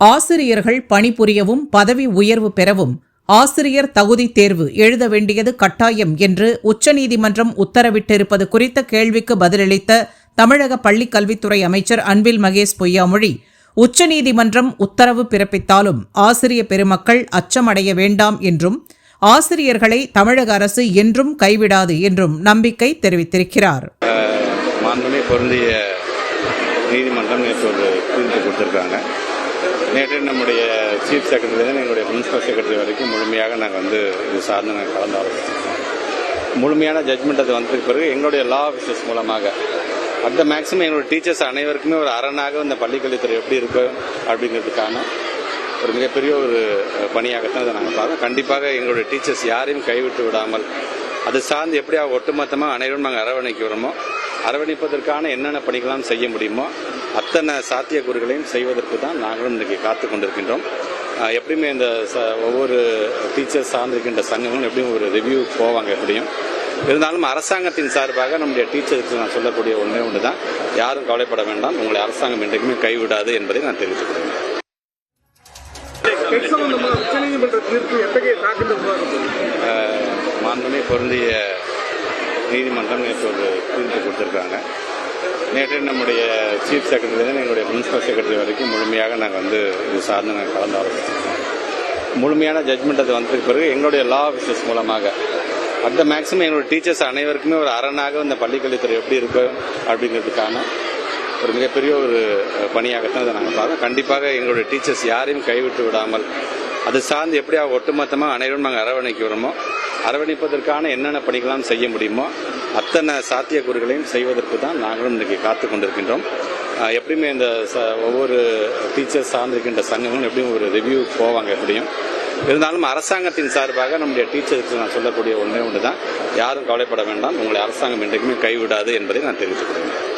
ஆசிரியர்கள் பணிபுரியவும் பதவி உயர்வு பெறவும் ஆசிரியர் தகுதி தேர்வு எழுத வேண்டியது கட்டாயம் என்று உச்சநீதிமன்றம் உத்தரவிட்டிருப்பது குறித்த கேள்விக்கு பதிலளித்த தமிழக பள்ளிக் கல்வித்துறை அமைச்சர் அன்பில் மகேஷ் பொய்யாமொழி உச்சநீதிமன்றம் உத்தரவு பிறப்பித்தாலும் ஆசிரிய பெருமக்கள் அச்சமடைய வேண்டாம் என்றும் ஆசிரியர்களை தமிழக அரசு என்றும் கைவிடாது என்றும் நம்பிக்கை தெரிவித்திருக்கிறார். நீதிமன்றம் நேற்று ஒரு தீர்ப்பு கொடுத்திருக்காங்க. நேற்று நம்முடைய சீஃப் செக்ரட்டரிலேருந்து எங்களுடைய பிரின்சிபல் செக்ரட்டரி வரைக்கும் முழுமையாக நாங்கள் வந்து இது சார்ந்து நாங்கள் கலந்து ஆலோசிச்சிருக்கோம். முழுமையான ஜட்மெண்ட் அது வந்ததுக்கு பிறகு எங்களுடைய லா ஆஃபீஸர்ஸ் மூலமாக அட் மேக்ஸிமம் எங்களுடைய டீச்சர்ஸ் அனைவருக்குமே ஒரு அரணாக இந்த பள்ளிக்கல்வித்துறை எப்படி இருக்கு அப்படிங்கிறதுக்கான ஒரு மிகப்பெரிய ஒரு பணியாகத்தான் இதை நாங்கள் பார்க்கோம் கண்டிப்பாக எங்களுடைய டீச்சர்ஸ் யாரையும் கைவிட்டு விடாமல் அது சார்ந்து எப்படி ஒட்டுமொத்தமாக அனைவரும் நாங்கள் அரவணைக்கிறோமோ அரவணைப்பதற்கான என்னென்ன பணிகளாம் செய்ய முடியுமோ அத்தனை சாத்தியக்கூறுகளையும் செய்வதற்கு தான் நாங்களும் இன்றைக்கி காத்து கொண்டிருக்கின்றோம். எப்படியுமே இந்த ஒவ்வொரு டீச்சர்ஸ் சார்ந்திருக்கின்ற சங்கங்களும் எப்படியும் ஒரு ரிவ்யூ போவாங்க எப்படியும். இருந்தாலும் அரசாங்கத்தின் சார்பாக நம்முடைய டீச்சருக்கு நான் சொல்லக்கூடிய ஒன்றே ஒன்று தான் யாரும் கவலைப்பட வேண்டாம். உங்களை அரசாங்கம் என்றைக்குமே கைவிடாது என்பதை நான் தெரிவித்துக் கொள்கிறேன். மாண்புமே பொருந்திய நீதிமன்றம் நேற்று ஒரு தீர்ப்பு கொடுத்துருக்காங்க. நேற்று நம்முடைய சீஃப் செக்ரட்டரிலேருந்து எங்களுடைய பிரின்சிபல் செக்ரட்டரி வரைக்கும் முழுமையாக நாங்கள் வந்து இது சார்ந்து நாங்கள் கலந்து ஆலோசிச்சிருக்கோம். முழுமையான ஜட்மெண்ட் அது வந்ததுக்கு பிறகு எங்களுடைய லா ஆஃபீஸர்ஸ் மூலமாக அட் மேக்ஸிமம் எங்களுடைய டீச்சர்ஸ் அனைவருக்குமே ஒரு அரணாக இந்த பள்ளிக்கல்வித்துறை எப்படி இருக்கு அப்படிங்கிறதுக்கான ஒரு மிகப்பெரிய ஒரு பணியாகத்தான் இதை நாங்கள் பார்க்கோம் கண்டிப்பாக எங்களுடைய டீச்சர்ஸ் யாரையும் கைவிட்டு விடாமல் அது சார்ந்து எப்படி ஒட்டுமொத்தமாக அனைவரும் நாங்கள் அரவணைக்கிறோமோ அரவணைப்பதற்கான என்னென்ன பணிகளாம் செய்ய முடியுமோ அத்தனை சாத்தியக்கூறுகளையும் செய்வதற்கு தான் நாங்களும் இன்றைக்கி காத்து கொண்டிருக்கின்றோம். எப்படியுமே இந்த ச- ஒவ்வொரு டீச்சர்ஸ் சார்ந்திருக்கின்ற சங்கங்களும் எப்படியும் ஒரு ரிவ்யூ போவாங்க எப்படியும். இருந்தாலும் அரசாங்கத்தின் சார்பாக நம்முடைய டீச்சருக்கு நான் சொல்லக்கூடிய ஒன்றே ஒன்று தான் யாரும் கவலைப்பட வேண்டாம். உங்களை அரசாங்கம் என்றைக்குமே கைவிடாது என்பதை நான் தெரிவித்துக் கொள்கிறேன்.